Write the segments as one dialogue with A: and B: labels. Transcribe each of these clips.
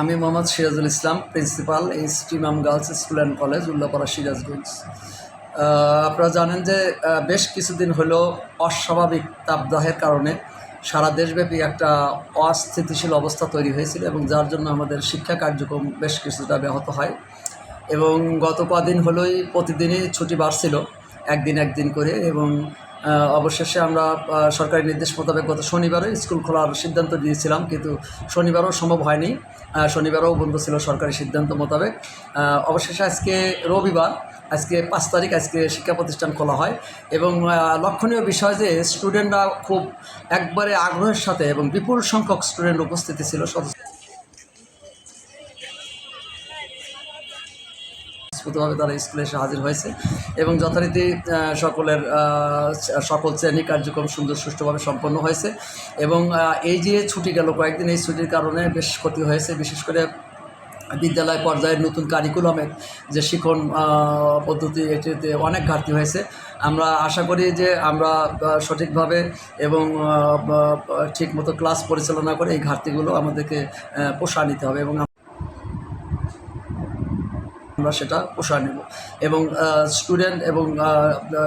A: আমি Mohammad Sirajul Islam, principal H T Imam girls school and college, Ullapara Sirajganj. আপনারা জানেন যে বেশ কিছুদিন হলো অস্বাভাবিক তাপদাহের কারণে সারা দেশব্যাপী একটা অস্থিতিশীল অবস্থা তৈরি হয়েছিল এবং যার জন্য আমাদের শিক্ষা কার্যক্রম বেশ কিছুটা ব্যাহত হয়। এবং গত কদিন হলোই প্রতিদিনই ছুটি বাড়ছিল, একদিন একদিন করে এবং অবশেষে আমরা সরকারি নির্দেশ মোতাবেক গত শনিবারও স্কুল খোলার সিদ্ধান্ত দিয়েছিলাম কিন্তু শনিবারও সম্ভব হয়নি। শনিবারও বন্ধ ছিল সরকারি সিদ্ধান্ত মোতাবেক। অবশেষে আজকে রবিবার, আজকে পাঁচ তারিখ আজকে শিক্ষা প্রতিষ্ঠান খোলা হয় এবং লক্ষণীয় বিষয় যে স্টুডেন্টরা খুব একবারে আগ্রহের সাথে এবং বিপুল সংখ্যক স্টুডেন্ট উপস্থিতি ছিল। সদস্য তারা স্কুলে এসে হাজির হয়েছে এবং যথারীতি সকলের সকল শ্রেণি কার্যক্রম সুন্দর সুষ্ঠুভাবে সম্পন্ন হয়েছে এবং এই যে ছুটি গেল, কয়েকদিন এই ছুটির কারণে বেশ ক্ষতি হয়েছে। বিশেষ করে বিদ্যালয় পর্যায়ের নতুন কারিকুলামের যে শিক্ষণ পদ্ধতি, এটিতে অনেক ঘাটতি হয়েছে। আমরা আশা করি যে আমরা সঠিকভাবে এবং ঠিকমতো ক্লাস পরিচালনা করে এই ঘাটতিগুলো আমাদেরকে পোষা নিতে হবে এবং আমরা সেটা পোষা নেব। এবং স্টুডেন্ট এবং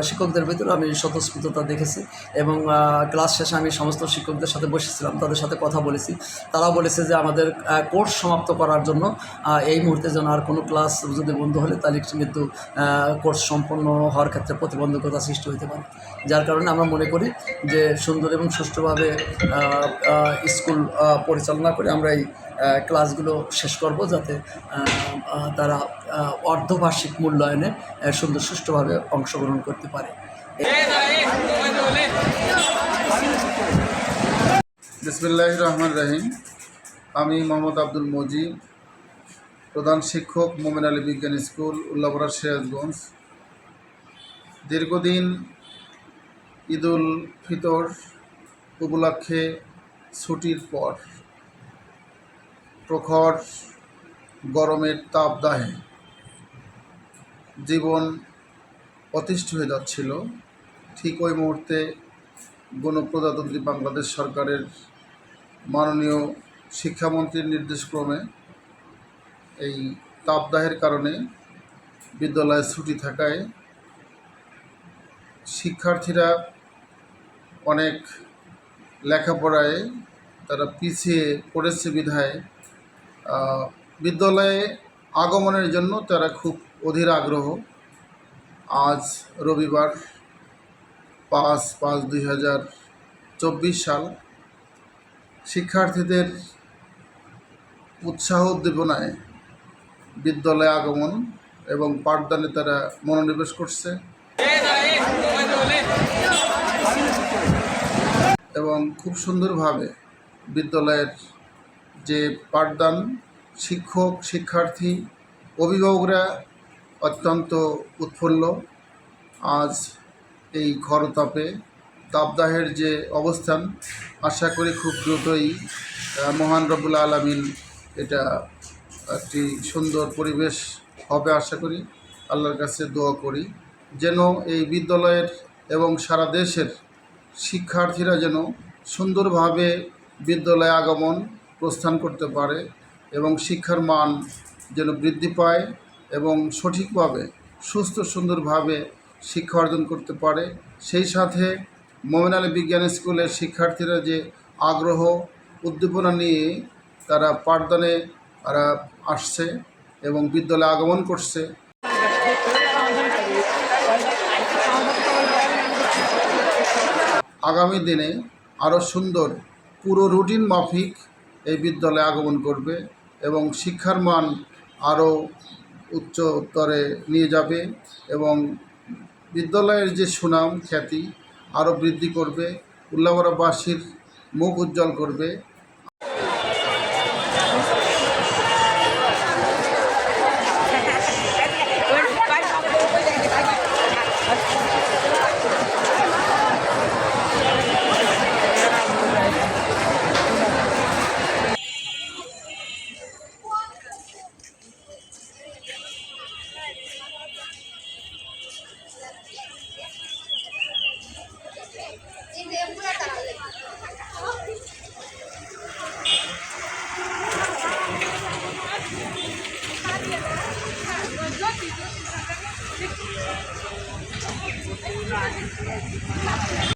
A: শিক্ষকদের ভিতরে আমি স্বতঃস্ফূর্ততা দেখেছি এবং ক্লাস শেষে আমি সমস্ত শিক্ষকদের সাথে বসেছিলাম, তাদের সাথে কথা বলেছি। তারা বলেছে যে আমাদের কোর্স সমাপ্ত করার জন্য এই মুহূর্তে যেন আর কোনো ক্লাস যদি বন্ধ হলে, তাহলে কিন্তু কোর্স সম্পন্ন হওয়ার ক্ষেত্রে প্রতিবন্ধকতা সৃষ্টি হতে পারে। যার কারণে আমরা মনে করি যে সুন্দর এবং সুষ্ঠুভাবে স্কুল পরিচালনা করে আমরা এই ক্লাসগুলো শেষ করব যাতে তারা অর্ধবার্ষিক মূল্যায়নে সুন্দর সুষ্ঠুভাবে অংশগ্রহণ করতে পারে।
B: বিসমিল্লাহ রহমান রহিম। আমি মোহাম্মদ আব্দুল মজিব প্রধান শিক্ষক মোমেন আলী বিজ্ঞান স্কুল উল্লাপাড়া সিরাজগঞ্জ। দীর্ঘদিন ঈদুল ফিতর উপলক্ষে ছুটির পর প্রখর গরমের তাপদাহে জীবন অতিষ্ঠ হয়ে যাচ্ছিল। ঠিক ওই মুহূর্তে গণপ্রজাতন্ত্রী বাংলাদেশ সরকারের মাননীয় শিক্ষামন্ত্রীর নির্দেশক্রমে এই তাপদাহের কারণে বিদ্যালয়ে ছুটি থাকায় শিক্ষার্থীরা অনেক লেখাপড়ায় তারা পিছিয়ে পড়েছে বিধায় বিদ্যালয়ে আগমনের জন্য তারা খুব অধীর আগ্রহ। আজ রবিবার পাঁচ পাঁচ দুই হাজার চব্বিশ সাল। শিক্ষার্থীদের উৎসাহ উদ্দীপনায় বিদ্যালয়ে আগমন এবং পাঠদানে তারা মনোনিবেশ করছে। এবং খুব সুন্দরভাবে বিদ্যালয়ের যে পাঠদান শিক্ষক, শিক্ষার্থী, অভিভাবকরা অত্যন্ত উৎফুল্ল। আজ এই খরতাপে তাপদাহের যে অবস্থান, আশা করি খুব দ্রুতই মহান রবুল আলমিন এটা একটি সুন্দর পরিবেশ হবে আশা করি। আল্লাহর কাছে দোয়া করি, যেন এই বিদ্যালয়ের এবং সারা দেশের শিক্ষার্থীরা যেন সুন্দরভাবে বিদ্যালয়ে আগমন প্রস্থান করতে পারে এবং শিক্ষার মান যেন বৃদ্ধি পায় এবং সঠিকভাবে, সুস্থ সুন্দরভাবে শিক্ষা অর্জন করতে পারে। সেই সাথে মোমেন আলী বিজ্ঞান স্কুলের শিক্ষার্থীরা যে আগ্রহ, উদ্দীপনা নিয়ে তারা পাঠদানে তারা আসছে এবং বিদ্যালয়ে আগমন করছে। আগামী দিনে আরও সুন্দর পুরো রুটিন মাফিক এই বিদ্যালয়ে আগমন করবে এবং শিক্ষার মান আরও উচ্চতরে নিয়ে যাবে এবং বিদ্যালয়ের যে সুনাম, খ্যাতি আরও বৃদ্ধি করবে। উল্লাপাড়াবাসীর মুখ উজ্জ্বল করবে।